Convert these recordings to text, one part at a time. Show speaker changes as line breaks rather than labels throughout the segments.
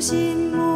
心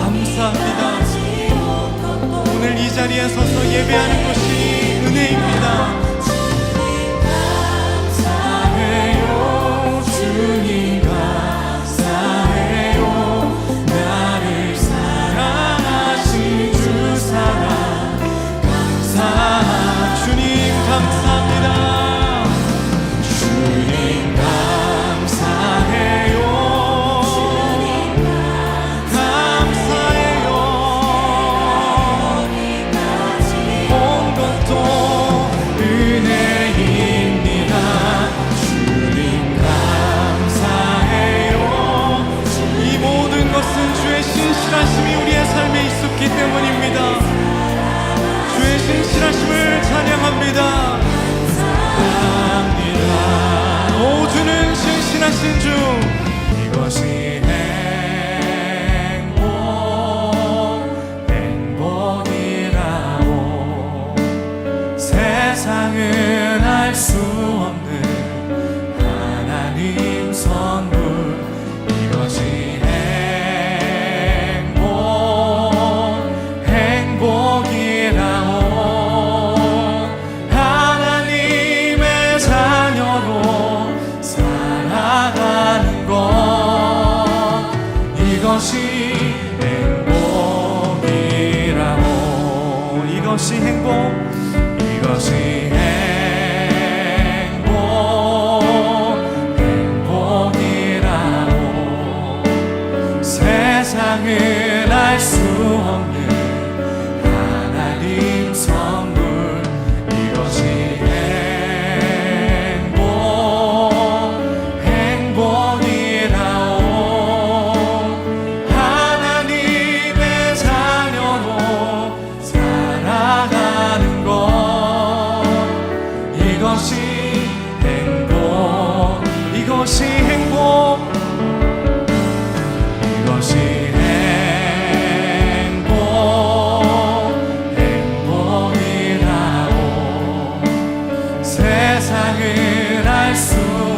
감사합니다.
오늘 이 자리에 서서 예배하는 것이 은혜입니다.
세상을 세상을 알수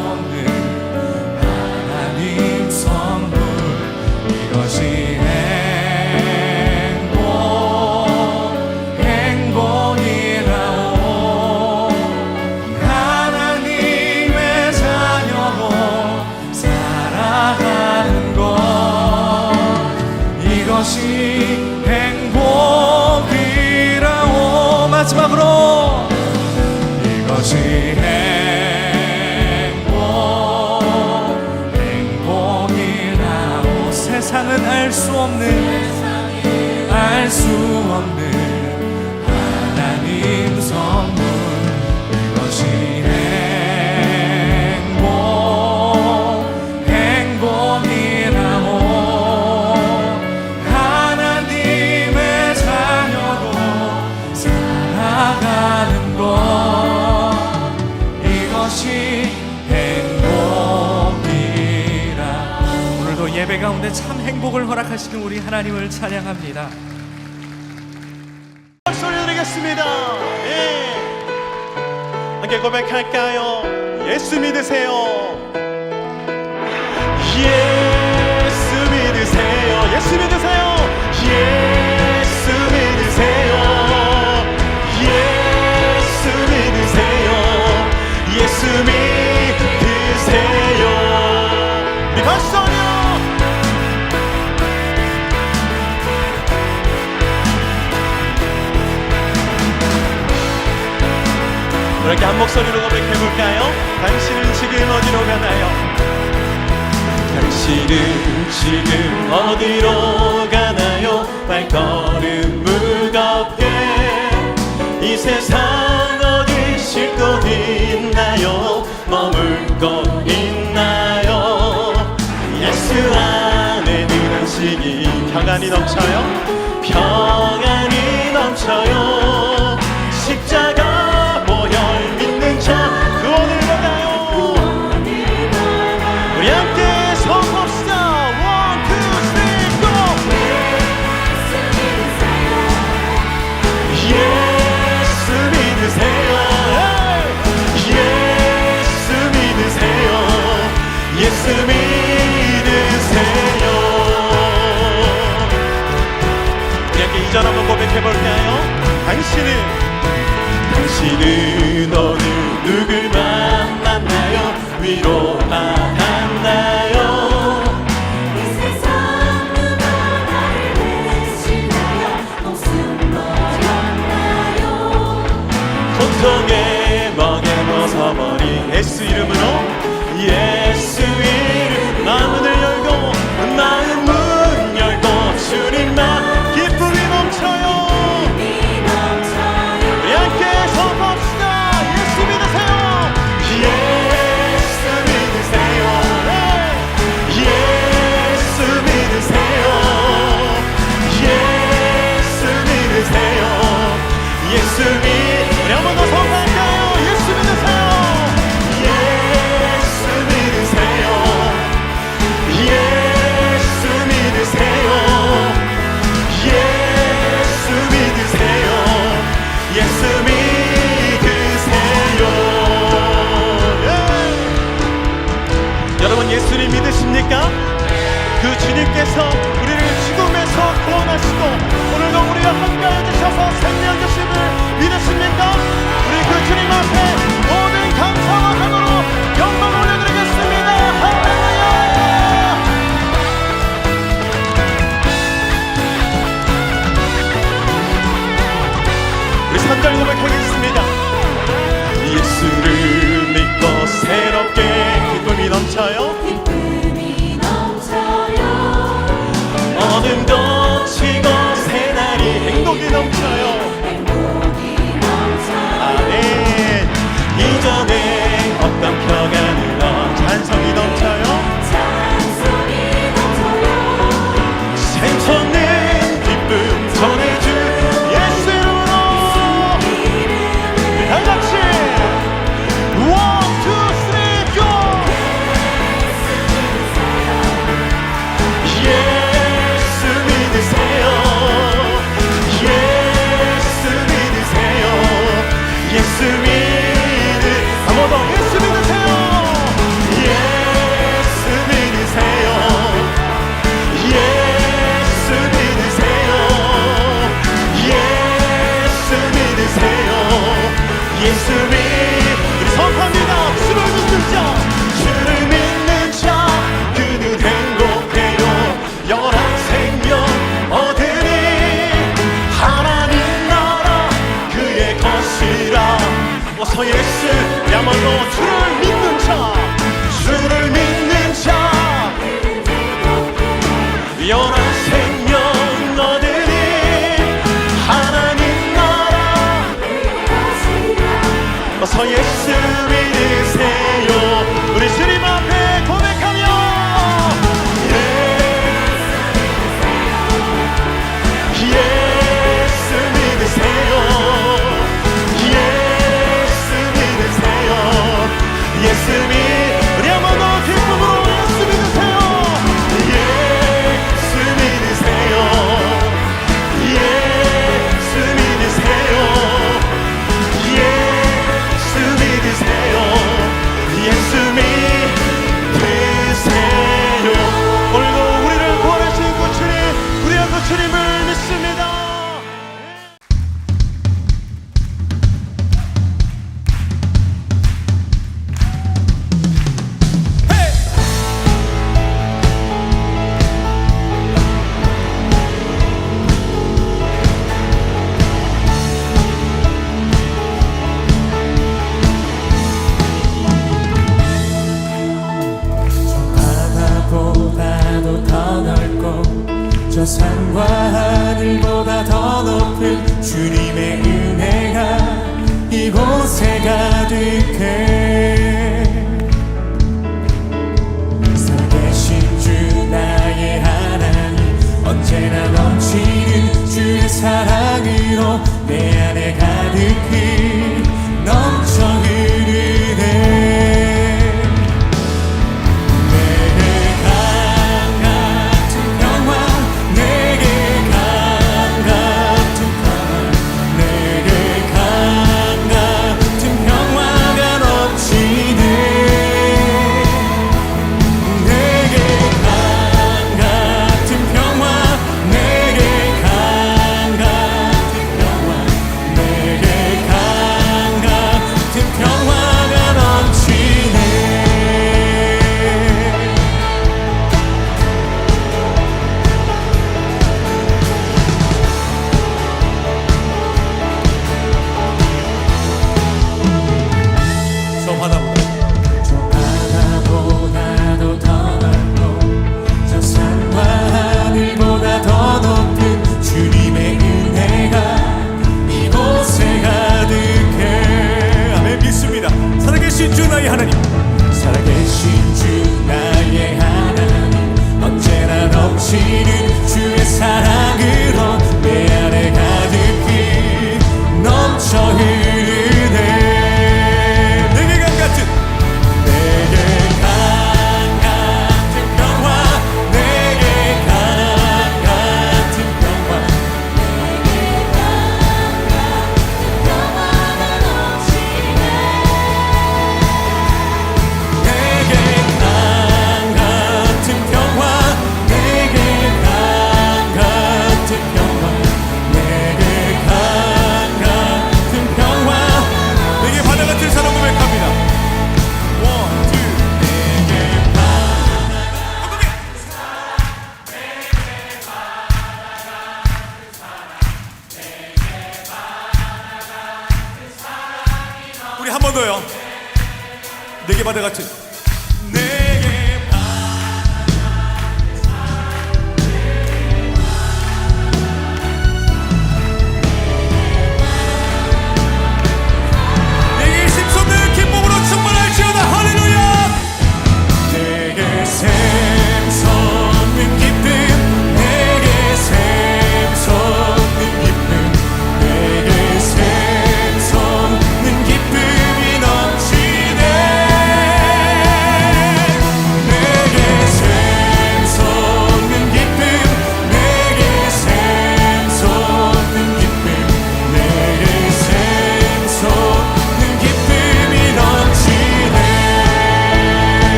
살아계신 우리 하나님을 찬양합니다.
소리 드리겠습니다. 예. 함께 고백할까요? 예수 믿으세요. 예수 믿으세요. 예수 믿으세요. 예. 예수 믿으세요. 예수 믿으세요. 네, 함께 한 목소리로 고백해볼까요? 당신은 지금 어디로 가나요? 당신은 지금 어디로 가나요? 발걸음 무겁게 이 세상 어디 쉴 곳 있나요? 머물 곳 있나요? 예수 안에 능한식이 평안이 넘쳐요 평안이 넘쳐요 당신은 당신은 오늘 누굴 만났나요?
위로하
사랑으로 내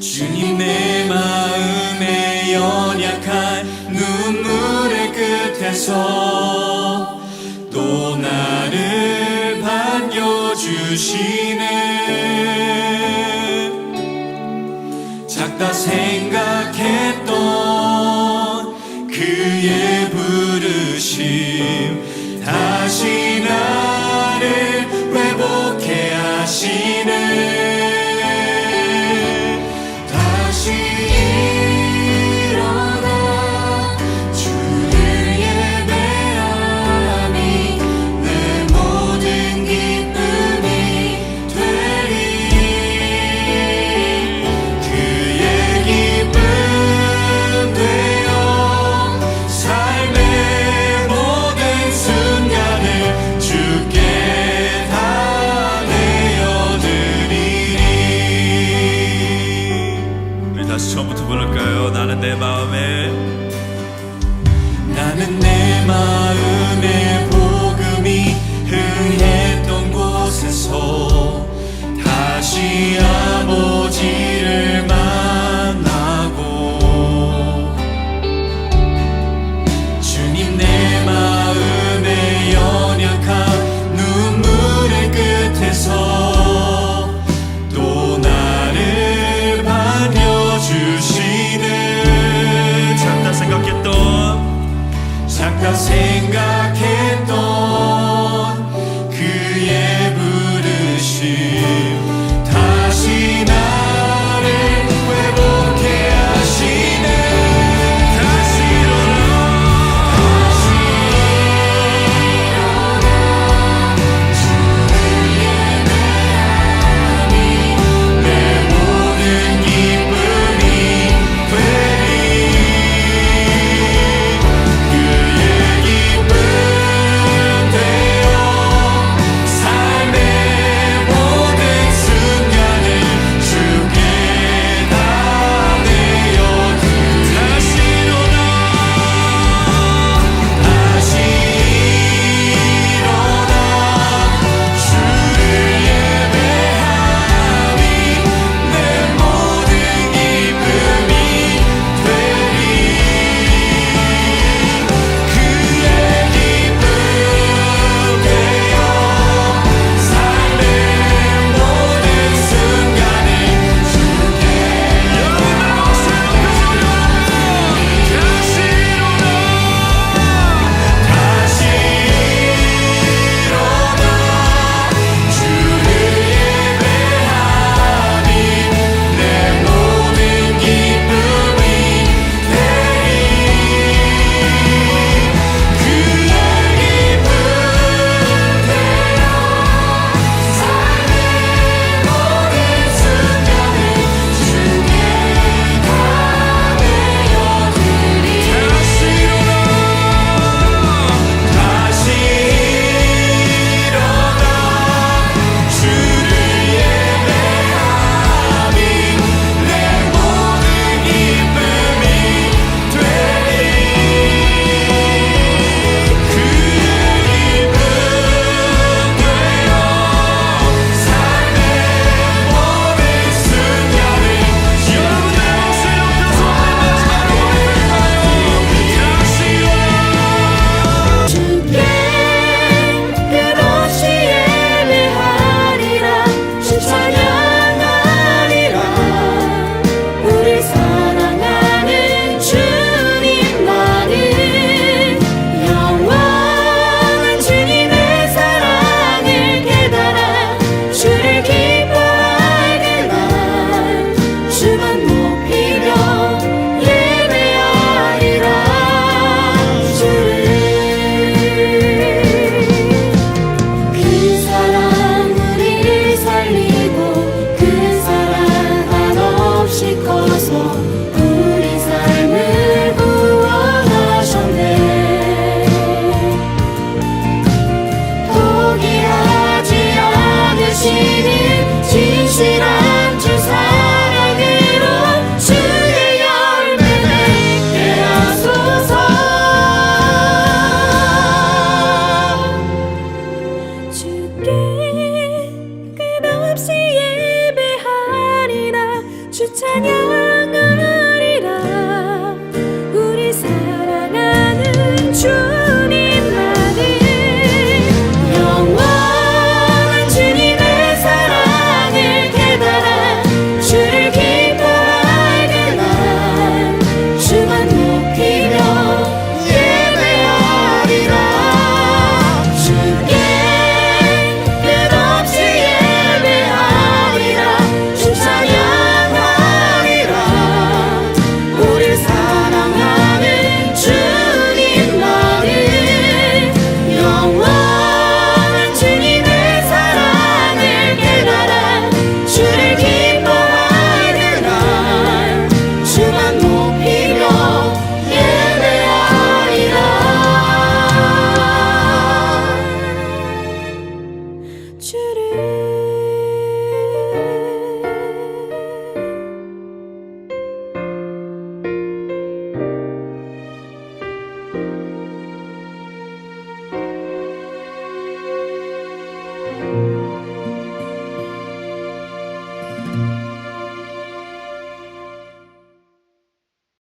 주님 내 마음에 연약한 눈물의 끝에서 또 나를 반겨주시네. 작다 생각했던 그의